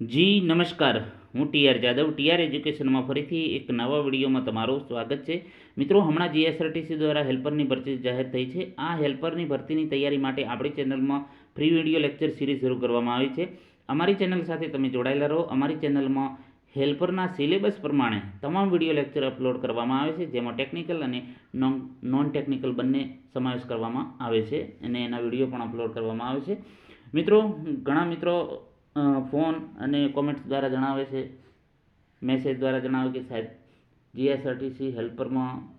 જી, નમસ્કાર. હું TR Jadav. TR એજ્યુકેશનમાં ફરીથી એક નવા વિડીયોમાં તમારું સ્વાગત છે. મિત્રો, હમણાં જીએસઆરટીસી દ્વારા હેલ્પરની ભરતી જાહેર થઈ છે. આ હેલ્પરની ભરતીની તૈયારી માટે આપણી ચેનલમાં ફ્રી વીડિયો લેક્ચર સિરીઝ શરૂ કરવામાં આવી છે. અમારી ચેનલ સાથે તમે જોડાયેલા રહો. અમારી ચેનલમાં હેલ્પરના સિલેબસ પ્રમાણે તમામ વીડિયો લેક્ચર અપલોડ કરવામાં આવે છે, જેમાં ટેકનિકલ અને નોન નોન ટેકનિકલ બંને સમાવેશ કરવામાં આવે છે અને એના વીડિયો પણ અપલોડ કરવામાં આવે છે. મિત્રો, ઘણા મિત્રો ફોન અને કોમેન્ટ્સ દ્વારા જણાવે છે. મેસેજ દ્વારા જણાવે કે સાહેબ, જીએસઆરટીસી હેલ્પરમાં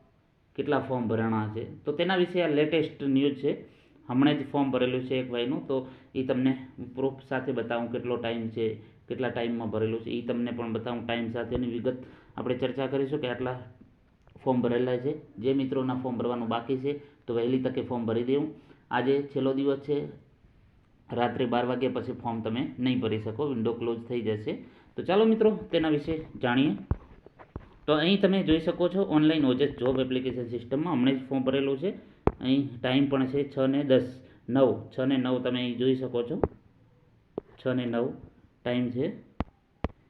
કેટલા ફોર્મ ભરાણા છે? તો તેના વિશે આ લેટેસ્ટ ન્યૂઝ છે. હમણાં જ ફોર્મ ભરેલું છે એક ભાઈનું. તો એ તમને પ્રૂફ સાથે બતાવું કેટલો ટાઈમ છે, કેટલા ટાઈમમાં ભરેલું છે. એ તમને પણ બતાવું ટાઈમ સાથેની વિગત. આપણે ચર્ચા કરીશું કે આટલા ફોર્મ ભરેલા છે. જે મિત્રોના ફોર્મ ભરવાનું બાકી છે, તો વહેલી તકે ફોર્મ ભરી દેવું. આજે છેલ્લો દિવસ છે. રાત્રે બાર વાગ્યા પછી ફોર્મ તમે નહીં ભરી શકો વિન્ડો ક્લોઝ થઈ જશે. તો ચાલો મિત્રો, તેના વિશે જાણીએ. તો અહીં તમે જોઈ શકો છો ઓનલાઈન ઓજસ જોબ એપ્લિકેશન સિસ્ટમમાં હમણાં જ ફોર્મ ભરેલું છે. અહીં ટાઈમ પણ છે છ ને દસ, નવ. છ ને નવ તમે અહીં જોઈ શકો છો. છ ને નવ ટાઈમ છે.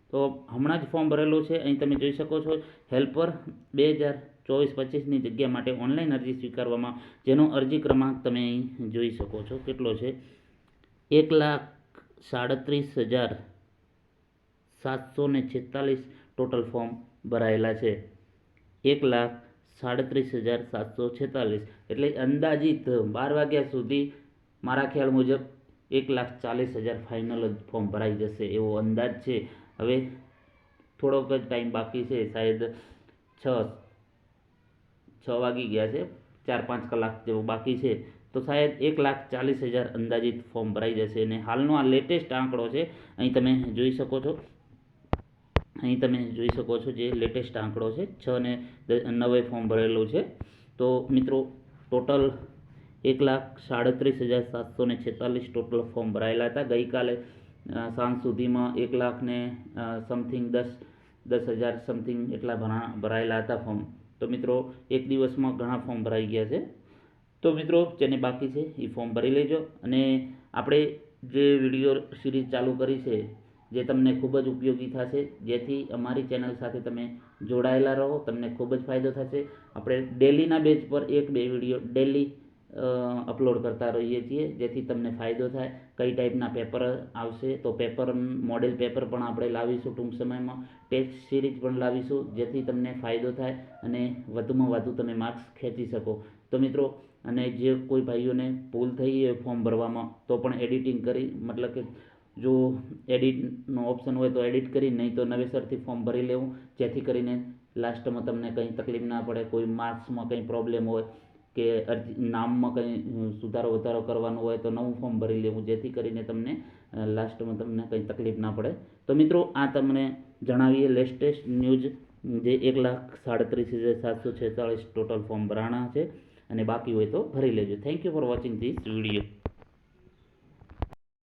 તો હમણાં જ ફોર્મ ભરેલું છે. અહીં તમે જોઈ શકો છો હેલ્પર બે હજાર ચોવીસ પચીસની જગ્યા માટે ઓનલાઈન અરજી સ્વીકારવામાં, જેનો અરજી ક્રમાંક તમે અહીં જોઈ શકો છો. કેટલો છે? એક લાખ સાડત્રીસ હજાર સાતસો ને છેતાલીસ ટોટલ ફોર્મ ભરાયેલા છે. એક લાખ સાડત્રીસ હજાર સાતસો છેતાલીસ. એટલે અંદાજિત બાર વાગ્યા સુધી મારા ખ્યાલ મુજબ એક લાખ ચાલીસ હજાર ફાઇનલ જ ફોર્મ ભરાઈ જશે એવો અંદાજ છે. હવે થોડોક જ ટાઈમ બાકી છે. શાયદ છ છ વાગી ગયા છે. ચાર પાંચ કલાક જેવું બાકી છે. તો શાયદ એક લાખ ચાલીસ હજાર અંદાજિત ફોર્મ ભરાઈ જશે અને હાલનો આ લેટેસ્ટ આંકડો છે, અહીં તમે જોઈ શકો છો. અહીં તમે જોઈ શકો છો જે લેટેસ્ટ આંકડો છે, છ ને નવે ફોર્મ ભરેલું છે. તો મિત્રો ટોટલ એક લાખ સાડત્રીસ હજાર સાતસો ને છેતાલીસ ટોટલ ફોર્મ ભરાયેલા હતા. ગઈકાલે સાંજ સુધીમાં એક લાખ ને સમથિંગ દસ દસ હજાર સમથિંગ એટલા ભરા, ભરાયેલા હતા ફોર્મ. તો મિત્રો, એક દિવસમાં ઘણા ફોર્મ ભરાઈ ગયા છે. તો મિત્રો, જેને બાકી છે, એ ફોર્મ ભરી લેજો. અને આપણે જે વીડિયો સિરીઝ ચાલુ કરી છે, જે તમને ખૂબ જ ઉપયોગી થશે, જેથી અમારી ચેનલ સાથે તમે જોડાયેલા રહો, તમને ખૂબ જ ફાયદો થશે. આપણે ડેલીના બેઝ પર એક બે વીડિયો ડેલી અપલોડ કરતા રહીએ છીએ, જેથી તમને ફાયદો થાય. કઈ ટાઈપના પેપર આવશે, તો પેપર મોડેલ પેપર પણ આપણે લાવીશું ટૂંક સમયમાં. ટેસ્ટ સિરીઝ પણ લાવીશું, જેથી તમને ફાયદો થાય અને વધુમાં વધુ તમે માર્ક્સ ખેંચી શકો. તો મિત્રો અને જે કોઈ ભાઈઓને ભૂલ થઈ હોય ફોર્મ ભરવામાં, તો પણ એડિટિંગ કરી, મતલબ કે જો એડિટનો ઓપ્શન હોય તો એડિટ કરી, નહીં તો નવેસરથી ફોર્મ ભરી લેવું, જેથી કરીને લાસ્ટમાં તમને કંઈ તકલીફ ના પડે, કોઈ માર્ક્સમાં કંઈ પ્રોબ્લેમ હોય, કે અરજી, નામમાં કંઈ સુધારો વધારો કરવાનો હોય તો નવું ફોર્મ ભરી લેવું, જેથી કરીને તમને લાસ્ટમાં તમને કંઈ તકલીફ ના પડે. તો મિત્રો, આ તમને જણાવીએ લેટેસ્ટ ન્યૂઝ જે એક લાખ સાડત્રીસ હજાર સાતસો છેતાળીસ ટોટલ ફોર્મ ભરાણા છે. અને બાકી હોય તો ભરી લેજો. Thank you for watching this video